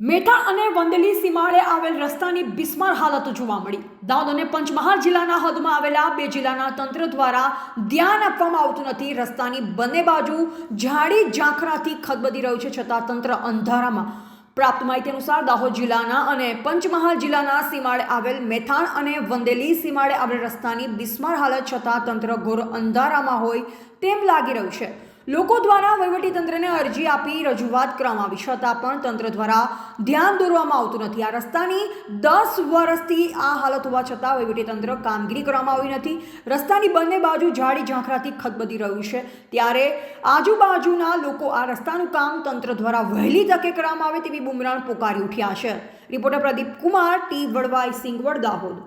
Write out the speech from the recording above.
મેથાણ અને વંદેલી સીમાડે આવેલ રસ્તાની બિસ્માર હાલત જોવા મળી. દાહોદ અને પંચમહાલ જિલ્લાના હદમાં આવેલા બે જિલ્લાના તંત્ર દ્વારા ધ્યાન આપવામાં આવતું નથી. રસ્તાની બંને બાજુ ઝાડી ઝાંખરાથી ખદબદી રહ્યું છે છતાં તંત્ર અંધારામાં. પ્રાપ્ત માહિતી અનુસાર દાહોદ જિલ્લાના અને પંચમહાલ જિલ્લાના સીમાડે આવેલ મેથાણ અને વંદેલી સીમાડે આવેલ રસ્તાની બિસ્માર હાલત છતાં તંત્ર ઘોર અંધારામાં હોય તેમ લાગી રહ્યું છે. લોકો દ્વારા વહીવટીતંત્રને અરજી આપી રજૂઆત કરવામાં આવી છતાં પણ તંત્ર દ્વારા ધ્યાન દોરવામાં આવતું નથી. આ રસ્તાની દસ વર્ષથી આ હાલત હોવા છતાં વહીવટીતંત્ર કામગીરી કરવામાં આવી નથી. રસ્તાની બંને બાજુ ઝાડી ઝાંખરાથી ખતબદી રહ્યું છે. ત્યારે આજુબાજુના લોકો આ રસ્તાનું કામ તંત્ર દ્વારા વહેલી તકે કરવામાં આવે તેવી બુમરાણ પોકારી ઉઠ્યા છે. રિપોર્ટર પ્રદીપ કુમાર ટી વડવાઈ સિંગ વડ દાહોદ